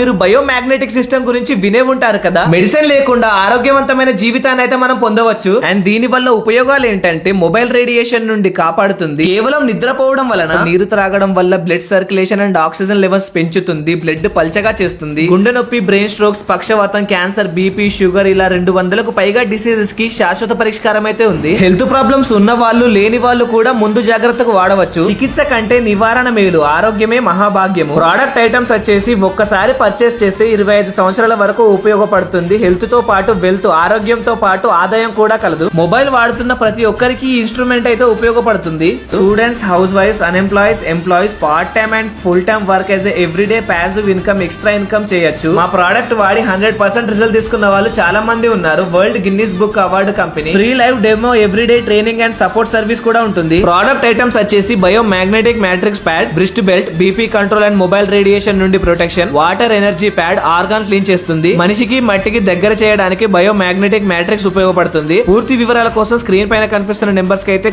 మీరు biomagnetic system గురించి వినే ఉంటారు కదా? మెడిసిన్ లేకుండా ఆరోగ్యవంతమైన జీవితాన్ని అయితే మనం పొందవచ్చు. అండ్ దీని వల్ల ఉపయోగాలు ఏంటంటే మొబైల్ రేడియేషన్ నుండి కాపాడుతుంది. కేవలం నిద్రపోవడం వలన నీరు త్రాగడం వల్ల blood circulation and oxygen levels పెంచుతుంది. బ్లడ్ పల్చగా చేస్తుంది. గుండె నొప్పి బ్రెయిన్ స్ట్రోక్స్ పక్షవాతం క్యాన్సర్ బీపీ షుగర్ ఇలా రెండు వందలకు పైగా డిసీజెస్కి శాశ్వత పరిష్కారం అయితే ఉంది. హెల్త్ ప్రాబ్లమ్స్ ఉన్న వాళ్ళు లేని వాళ్ళు కూడా ముందు జాగ్రత్తకు వాడవచ్చు. చికిత్స కంటే నివారణ మేలు ఆరోగ్యమే మహాభాగ్యము. ప్రోడక్ట్ ఐటమ్స్ వచ్చేసి ఒక్కసారి పర్చేస్ చేస్తే ఇరవై ఐదు సంవత్సరాల వరకు ఉపయోగపడుతుంది. హెల్త్తో పాటు వెల్త్ ఆరోగ్యంతో పాటు ఆదాయం కూడా కలదు. మొబైల్ వాడుతున్న ప్రతి ఒక్కరికి ఈ ఇన్స్ట్రుమెంట్ అయితే ఉపయోగపడుతుంది. Students house wives unemployees employees part time and full time work as everyday passive income extra income చేయొచ్చు. మా ప్రోడక్ట్ వాడి హండ్రెడ్ పర్సెంట్ రిజల్ట్ తీసుకున్న వాళ్ళు చాలా మంది ఉన్నారు. World Guinness book award company free live demo everyday training and support service కూడా ఉంటుంది. ప్రోడక్ట్ ఐటమ్స్ వచ్చేసి bio magnetic matrix pad breast belt BP control and mobile radiation నుండి protection water energy pad organ clean చేస్తుంది. మనిషికి మట్టికి దగ్గర చేయడానికి bio magnetic matrix ఉపయోగపడుతుంది. పూర్తి వివరాల కోసం స్క్రీన్ పైన కనిపిస్తున్న నెంబర్స్కి అయితే